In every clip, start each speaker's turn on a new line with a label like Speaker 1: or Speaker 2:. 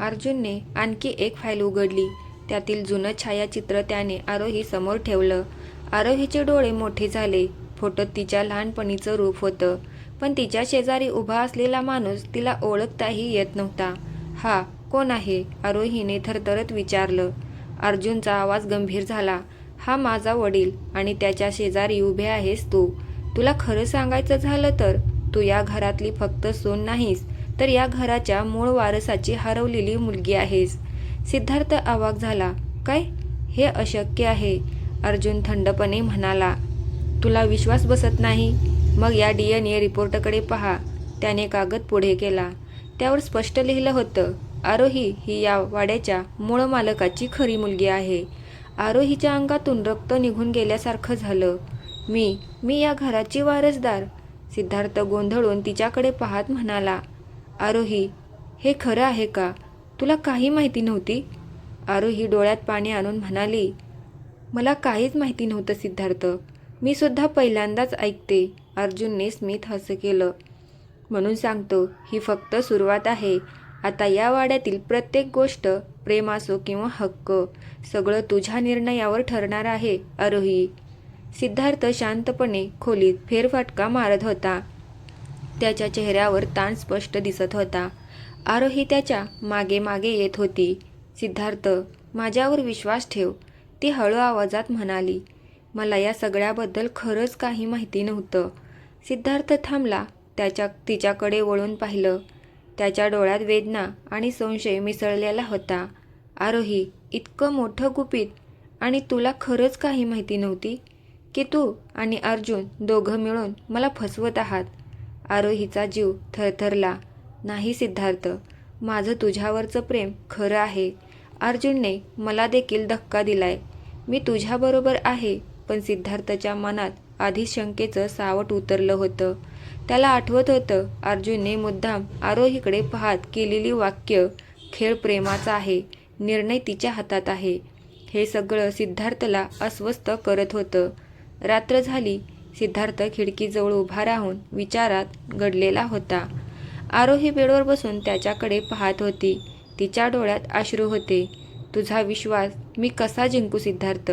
Speaker 1: अर्जुनने आणखी एक फाईल उघडली. त्यातील जुनं छायाचित्र त्याने आरोही समोर ठेवलं. आरोहीचे डोळे मोठे झाले. फोटोत तिच्या लहानपणीचं रूप होतं. पण तिच्या शेजारी उभा असलेला माणूस तिला ओळखताही येत नव्हता. हा कोण आहे? आरोहीने थरथरत विचारलं. अर्जुनचा आवाज गंभीर झाला. हा माझा वडील आणि त्याच्या शेजारी उभे आहेस तू. तुला खरं सांगायचं झालं तर तू या घरातली फक्त सून नाहीस. तर या घराच्या मूळ वारसाची हरवलेली मुलगी आहेस. सिद्धार्थ आवाक झाला. काय? हे अशक्य आहे अर्जुन थंडपणे म्हणाला. तुला विश्वास बसत नाही? मग या डी एन ए रिपोर्टकडे पहा. त्याने कागद पुढे केला. त्यावर स्पष्ट लिहिलं होतं आरोही ही या वाड्याच्या मूळ मालकाची खरी मुलगी आहे. आरोहीच्या अंगातून रक्त निघून गेल्यासारखं झालं. मी मी या घराची वारसदार. सिद्धार्थ गोंधळून तिच्याकडे पाहत म्हणाला. आरोही हे खरं आहे का? तुला काही माहिती नव्हती? आरोही डोळ्यात पाणी आणून म्हणाली मला काहीच माहिती नव्हतं सिद्धार्थ. मी सुद्धा पहिल्यांदाच ऐकते. अर्जुनने स्मित हसं केलं. म्हणून सांगतो ही फक्त सुरुवात आहे. आता या वाड्यातील प्रत्येक गोष्ट प्रेम असो किंवा हक्क सगळं तुझ्या निर्णयावर ठरणार आहे आरोही. सिद्धार्थ शांतपणे खोलीत फेरफटका मारत होता. त्याच्या चेहऱ्यावर ताण स्पष्ट दिसत होता. आरोही त्याच्यामागे मागे येत होती. सिद्धार्थ माझ्यावर विश्वास ठेव ती हळू आवाजात म्हणाली. मला या सगळ्याबद्दल खरंच काही माहिती नव्हतं. सिद्धार्थ थांबला त्याच्या तिच्याकडे वळून पाहिलं. त्याच्या डोळ्यात वेदना आणि संशय मिसळलेला होता. आरोही इतकं मोठं गुपित आणि तुला खरंच काही माहिती नव्हती? की तू आणि अर्जुन दोघं मिळून मला फसवत आहात? आरोहीचा जीव थरथरला. नाही सिद्धार्थ माझं तुझ्यावरचं प्रेम खरं आहे. अर्जुनने मला देखील धक्का दिलाय. मी तुझ्याबरोबर आहे. पण सिद्धार्थच्या मनात आधी शंकेचं सावट उतरलं होतं. त्याला आठवत होतं अर्जुनने मुद्दाम आरोहीकडे पाहत केलेली वाक्य खेळ प्रेमाचा आहे निर्णय तिच्या हातात आहे. हे सगळं सिद्धार्थला अस्वस्थ करत होतं. रात्र झाली सिद्धार्थ खिडकीजवळ उभा राहून विचारात घडलेला होता. आरोही बेडवर बसून त्याच्याकडे पाहत होती. तिच्या डोळ्यात अश्रू होते. तुझा विश्वास मी कसा जिंकू सिद्धार्थ?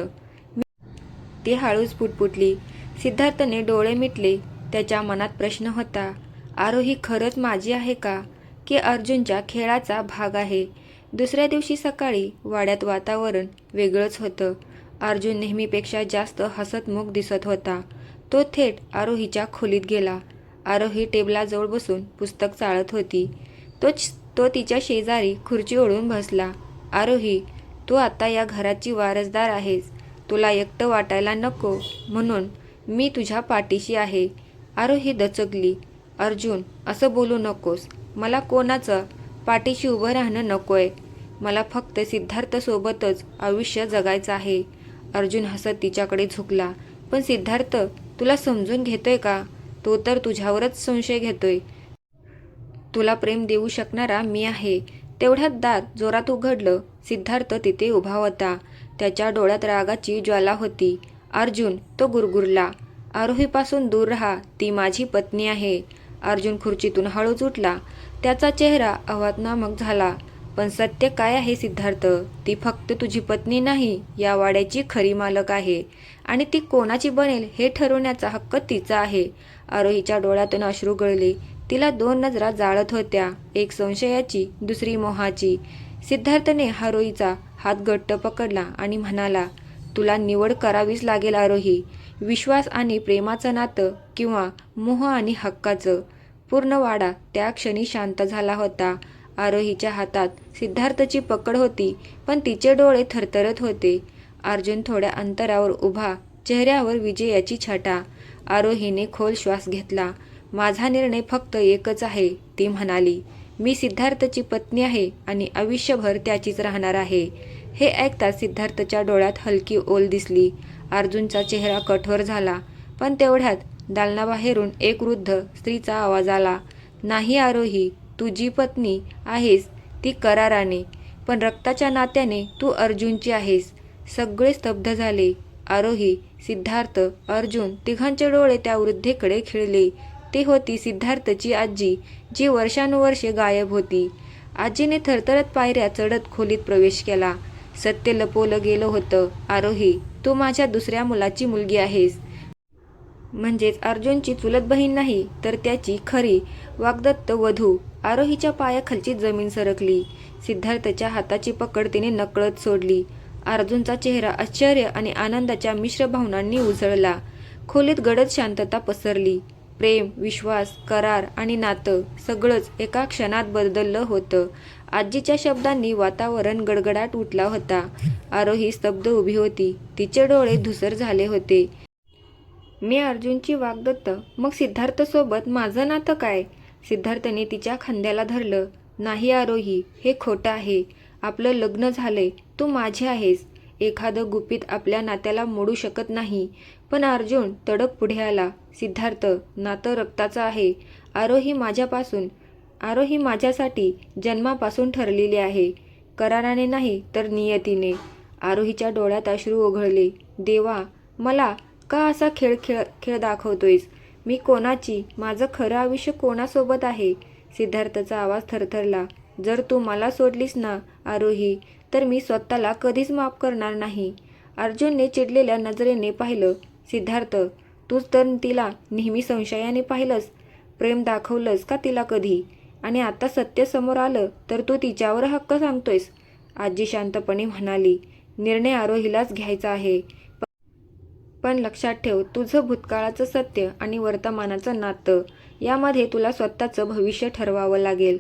Speaker 1: ती हळूच पुटपुटली. सिद्धार्थने डोळे मिटले. त्याच्या मनात प्रश्न होता आरोही खरंच माझी आहे का? की अर्जुनच्या खेळाचा भाग आहे? दुसऱ्या दिवशी सकाळी वाड्यात वातावरण वेगळंच होतं. अर्जुन नेहमीपेक्षा जास्त हसतमुख दिसत होता. तो थेट आरोहीच्या खोलीत गेला. आरोही टेबलाजवळ बसून पुस्तक चाळत होती. तोच तो तिच्या शेजारी खुर्ची ओढून बसला. आरोही तू आता या घराची वारसदार आहेस. तुला एकटं वाटायला नको. म्हणून मी तुझ्या पाठीशी आहे. आरोही दचकली. अर्जुन असं बोलू नकोस. मला कोणाचं पाठीशी उभं राहणं नकोय. मला फक्त सिद्धार्थसोबतच आयुष्य जगायचं आहे. अर्जुन हसत तिच्याकडे झुकला. पण सिद्धार्थ तुला समजून घेतोय का? तो तर तुझ्यावरच संशय घेतोय. तुला प्रेम देऊ शकणारा मी आहे. तेवढ्यात दार जोरात उघडलं. सिद्धार्थ तिथे उभा होता. त्याच्या डोळ्यात रागाची ज्वाला होती. अर्जुन तो गुरगुरला. आरोहीपासून दूर राहा. ती माझी पत्नी आहे. अर्जुन खुर्चीतून हळूच उठला. त्याचा चेहरा अवातनामक झाला. पण सत्य काय आहे सिद्धार्थ? ती फक्त तुझी पत्नी नाही या वाड्याची खरी मालक आहे. आणि ती कोणाची बनेल हे ठरवण्याचा हक्क तिचा आहे. आरोहीच्या डोळ्यातून अश्रू गळले. तिला दोन नजरा जाळत होत्या. एक संशयाची दुसरी मोहाची. सिद्धार्थने आरोहीचा हात घट्ट पकडला आणि म्हणाला तुला निवड करावीच लागेल आरोही. विश्वास आणि प्रेमाचं नातं किंवा मोह आणि हक्काचं. पूर्ण वाडा त्या क्षणी शांत झाला होता. आरोहीच्या हातात सिद्धार्थची पकड होती पण तिचे डोळे थरथरत होते. अर्जुन थोड्या अंतरावर उभा चेहऱ्यावर विजयाची छटा. आरोहीने खोल श्वास घेतला. माझा निर्णय फक्त एकच आहे ती म्हणाली. मी सिद्धार्थची पत्नी आहे आणि आयुष्यभर त्याचीच राहणार आहे. हे ऐकताच सिद्धार्थच्या डोळ्यात हलकी ओल दिसली. अर्जुनचा चेहरा कठोर झाला पण तेवढ्यात दालनाबाहेरून एक वृद्ध स्त्रीचा आवाज आला. नाही आरोही तू जी पत्नी आहेस ती कराराने पण रक्ताच्या नात्याने तू अर्जुनची आहेस. सगळे स्तब्ध झाले. आरोही सिद्धार्थ अर्जुन तिघांचे डोळे त्या वृद्धेकडे खिळले. ती होती सिद्धार्थची आजी जी वर्षानुवर्षे गायब होती. आजीने थरथरत पायऱ्या चढत खोलीत प्रवेश केला. सत्य लपवलं गेलं होतं. आरोही तू माझ्या दुसऱ्या मुलाची मुलगी आहेस. म्हणजेच अर्जुनची चुलत बहीण नाही तर त्याची खरी वाग्दत्त वधू. आरोहीच्या पायाखालची जमीन सरकली. सिद्धार्थच्या हाताची पकड तिने नकळत सोडली. अर्जुनचा चेहरा आश्चर्य आणि आनंदाच्या मिश्र भावनांनी उजळला खोलीत गडद शांतता पसरली. प्रेम विश्वास करार आणि नातं सगळंच एका क्षणात बदललं होतं. आजीच्या शब्दांनी वातावरण गडगडाट उठला होता. आरोही स्तब्ध उभी होती. तिचे डोळे धुसर झाले होते. मी अर्जुनची वागदत्त. मग सिद्धार्थसोबत माझं नातं काय? सिद्धार्थने तिच्या खांद्याला धरलं नाही आरोही हे खोटं आहे. आपलं लग्न झालंय तू माझे आहेस. एखादं गुपित आपल्या नात्याला मोडू शकत नाही. पण अर्जुन तडक पुढे आला सिद्धार्थ नातं रक्ताचं आहे. आरोही माझ्यापासून आरोही माझ्यासाठी जन्मापासून ठरलेली आहे. कराराने नाही तर नियतीने. आरोहीच्या डोळ्यात अश्रू ओघळले देवा मला का असा खेळ खेळ खेळ दाखवतोयस? मी कोणाची? माझं खरं आयुष्य कोणासोबत आहे? सिद्धार्थचा आवाज थरथरला. जर तू मला सोडलीस ना आरोही तर मी स्वतःला कधीच माफ करणार नाही. अर्जुनने चिडलेल्या नजरेने पाहिलं. सिद्धार्थ तूच तर तिला नेहमी संशयाने पाहिलंस. प्रेम दाखवलंस का तिला कधी? आणि आता सत्य समोर आलं तर तू तिच्यावर हक्क सांगतोयस. आजी शांतपणे म्हणाली निर्णय आरोहीलाच घ्यायचा आहे. पण लक्षात ठेव तुझं भूतकाळाचं सत्य आणि वर्तमानाचं नातं यामध्ये तुला स्वतःचं भविष्य ठरवावं लागेल.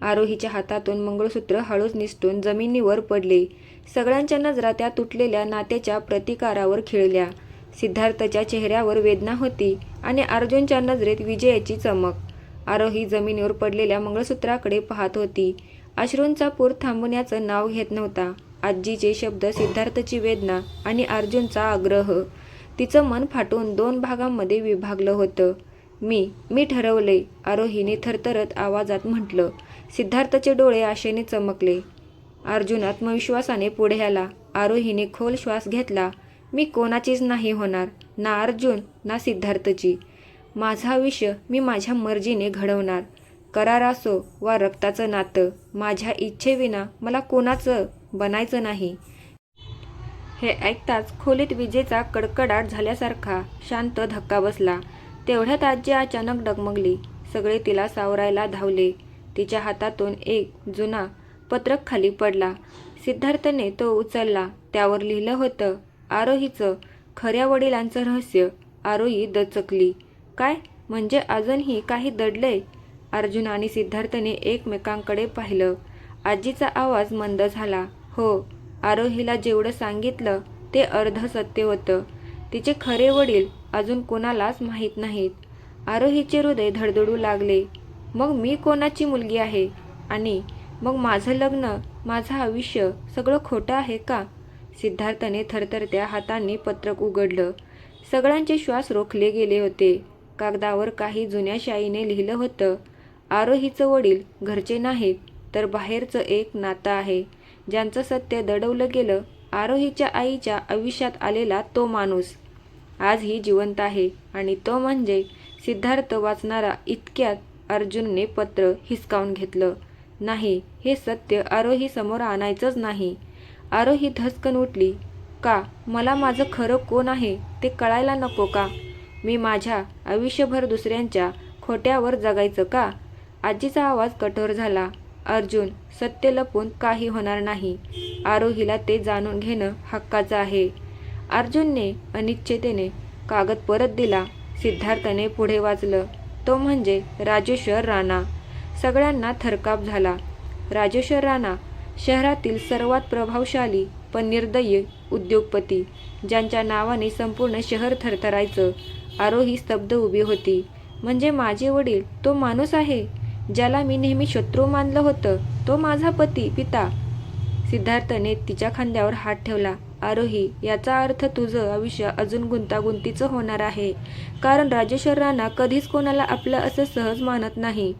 Speaker 1: आरोहीच्या हातातून मंगळसूत्र हळूच निसटून जमिनीवर पडले. सगळ्यांच्या नजरा त्या तुटलेल्या नात्याच्या प्रतिकारावर खिळल्या. सिद्धार्थच्या चेहऱ्यावर वेदना होती आणि अर्जुनच्या नजरेत विजयाची चमक. आरोही जमिनीवर पडलेल्या मंगळसूत्राकडे पाहत होती. अश्रूंचा पूर थांबवण्याचं नाव घेत नव्हता. आजीचे शब्द सिद्धार्थची वेदना आणि अर्जुनचा आग्रह. तिचं मन फाटून दोन भागांमध्ये विभागलं होतं. मी मी ठरवले आरोहीने थरथरत आवाजात म्हटलं सिद्धार्थचे डोळे आशेने चमकले. अर्जुन आत्मविश्वासाने पुढे आला. आरोहीने खोल श्वास घेतला. मी कोणाचीच नाही होणार ना अर्जुन ना सिद्धार्थची. माझं आयुष्य मी माझ्या मर्जीने घडवणार. करार असो वा रक्ताचं नातं माझ्या इच्छेविना मला कोणाचं बनायचं नाही. हे ऐकताच खोलीत विजेचा कडकडाट झाल्यासारखा शांत धक्का बसला. तेवढ्यात आजी अचानक डगमगली. सगळे तिला सावरायला धावले. तिच्या हातातून एक जुना पत्रक खाली पडला. सिद्धार्थने तो उचलला. त्यावर लिहिलं होतं आरोहीचं खऱ्या वडिलांचं रहस्य. आरोही दचकली. काय? म्हणजे अजूनही काही दडलंय? अर्जुन आणि सिद्धार्थने एकमेकांकडे पाहिलं. आजीचा आवाज मंद झाला. हो आरोहीला जेवढं सांगितलं ते अर्ध सत्य होतं. तिचे खरे वडील अजून कोणालाच माहीत नाहीत. आरोहीचे हृदय धडधडू लागले. मग मी कोणाची मुलगी आहे? आणि मग माझं लग्न माझं आयुष्य सगळं खोटं आहे का? सिद्धार्थने थरथरत्या हातांनी पत्रक उघडलं. सगळ्यांचे श्वास रोखले गेले होते. कागदावर काही जुन्या शाईने लिहिलं होतं आरोहीचं वडील घरचे नाहीत तर बाहेरचं एक नातं आहे. ज्यांचं सत्य दडवलं गेलं आरोहीच्या आईच्या आयुष्यात आलेला तो माणूस. आजही जिवंत आहे आणि तो म्हणजे सिद्धार्थ वाचणारा इतक्यात अर्जुनने पत्र हिसकावून घेतलं. नाही हे सत्य आरोही समोर आणायचंच नाही. आरोही धसकन उठली. का मला माझं खरं कोण आहे ते कळायला नको का? मी माझ्या आयुष्यभर दुसऱ्यांच्या खोट्यावर जगायचं का? आजीचा आवाज कठोर झाला. अर्जुन सत्य लपून काही होणार नाही. आरोहीला ते जाणून घेणं हक्काचं आहे. अर्जुनने अनिच्छेतेने कागद परत दिला. सिद्धार्थने पुढे वाचलं. तो म्हणजे राजेश्वर राणा. सगळ्यांना थरकाप झाला. राजेश्वर राणा शहरातील सर्वात प्रभावशाली पण निर्दयी उद्योगपती ज्यांच्या नावाने संपूर्ण शहर थरथरायचं. आरोही स्तब्ध उभी होती. म्हणजे माझे वडील तो माणूस आहे? ज्याला मी नेहमी शत्रू मानलं होतं तो माझा पती पिता. सिद्धार्थने तिच्या खांद्यावर हात ठेवला. आरोही याचा अर्थ तुझं आयुष्य अजून गुंतागुंतीचं होणार आहे. कारण राजेश्वर राणा कधीच कोणाला आपलं असं सहज मानत नाही.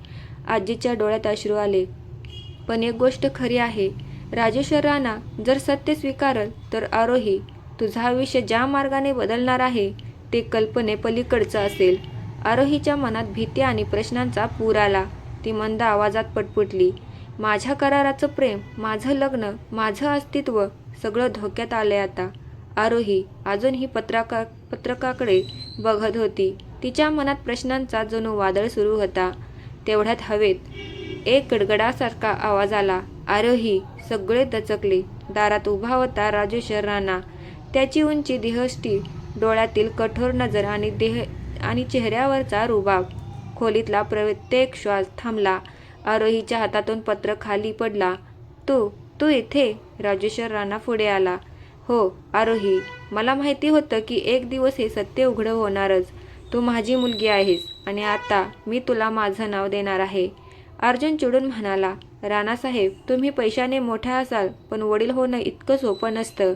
Speaker 1: आजीच्या डोळ्यात अश्रू आले. पण एक गोष्ट खरी आहे. राजेश्वर राणा जर सत्य स्वीकारल तर आरोही तुझं आयुष्य ज्या मार्गाने बदलणार आहे ते कल्पने पलीकडचं असेल. आरोहीच्या मनात भीती आणि प्रश्नांचा पूर आला. ती मंद आवाजात पटपुटली. माझ्या कराराचं प्रेम माझं लग्न माझं अस्तित्व सगळं धोक्यात आलंय आता. आरोही अजूनही पत्रका पत्रकाकडे बघत होती. तिच्या मनात प्रश्नांचा जणू वादळ सुरू होता तेवढ्यात हवेत एक गडगडासारखा आवाज आला. आरोही सगळे दचकले. दारात उभा होता राजेश्वर राणा. त्याची उंची दिहष्टी डोळ्यातील कठोर नजर आणि देह आणि चेहऱ्यावरचा रुबाब. खोलीतला प्रत्येक श्वास थांबला. आरोहीच्या हातातून पत्र खाली पडला. तू तू इथे? राजेश्वर राणा पुढे आला. हो आरोही. मला माहिती होतं की एक दिवस हे सत्य उघडं होणारच. तू माझी मुलगी आहेस आणि आता मी तुला माझं नाव देणार आहे. अर्जुन चिडून म्हणाला राणासाहेब तुम्ही पैशाने मोठ्या असाल पण वडील होणं इतकं सोपं नसतं.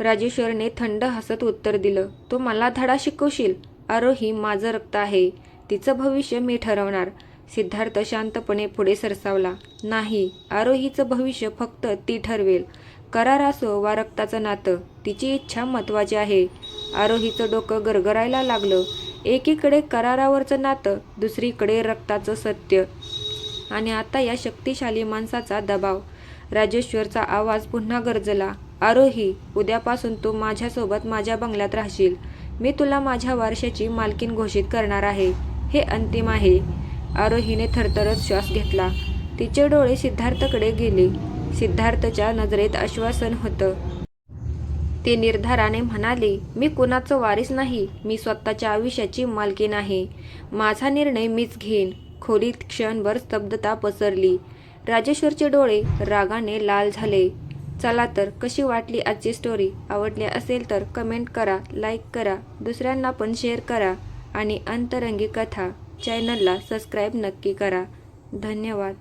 Speaker 1: राजेश्वरने थंड हसत उत्तर दिलं तू मला धडा शिकवशील. आरोही माझं रक्त आहे. तिचं भविष्य मी ठरवणार. सिद्धार्थ शांतपणे पुढे सरसावला. नाही आरोहीचं भविष्य फक्त ती ठरवेल. करार असो वा रक्ताचं नातं तिची इच्छा महत्त्वाची आहे. आरोहीचं डोकं गरगरायला लागलं. एकीकडे करारावरचं नातं दुसरीकडे रक्ताचं सत्य. आणि आता या शक्तिशाली माणसाचा दबाव. राजेश्वरचा आवाज पुन्हा गरजला. आरोही उद्यापासून तू माझ्यासोबत माझ्या बंगल्यात राहशील. मी तुला माझ्या वारशाची मालकीन घोषित करणार आहे. हे अंतिम आहे. आरोहीने थरथरत श्वास घेतला. तिचे डोळे सिद्धार्थकडे गेले. सिद्धार्थच्या नजरेत आश्वासन होतं. ती निर्धाराने म्हणाली मी कुणाचं वारीस नाही. मी स्वतःच्या आयुष्याची मालकीण आहे. माझा निर्णय मीच घेईन. खोलीत क्षणभर स्तब्धता पसरली. राजेश्वरचे डोळे रागाने लाल झाले. चला तर कशी वाटली आजची स्टोरी आवडली असेल तर कमेंट करा लाईक करा. दुसऱ्यांना पण शेअर करा. आणि अंतरंगी कथा चॅनलला सबस्क्राईब नक्की करा. धन्यवाद.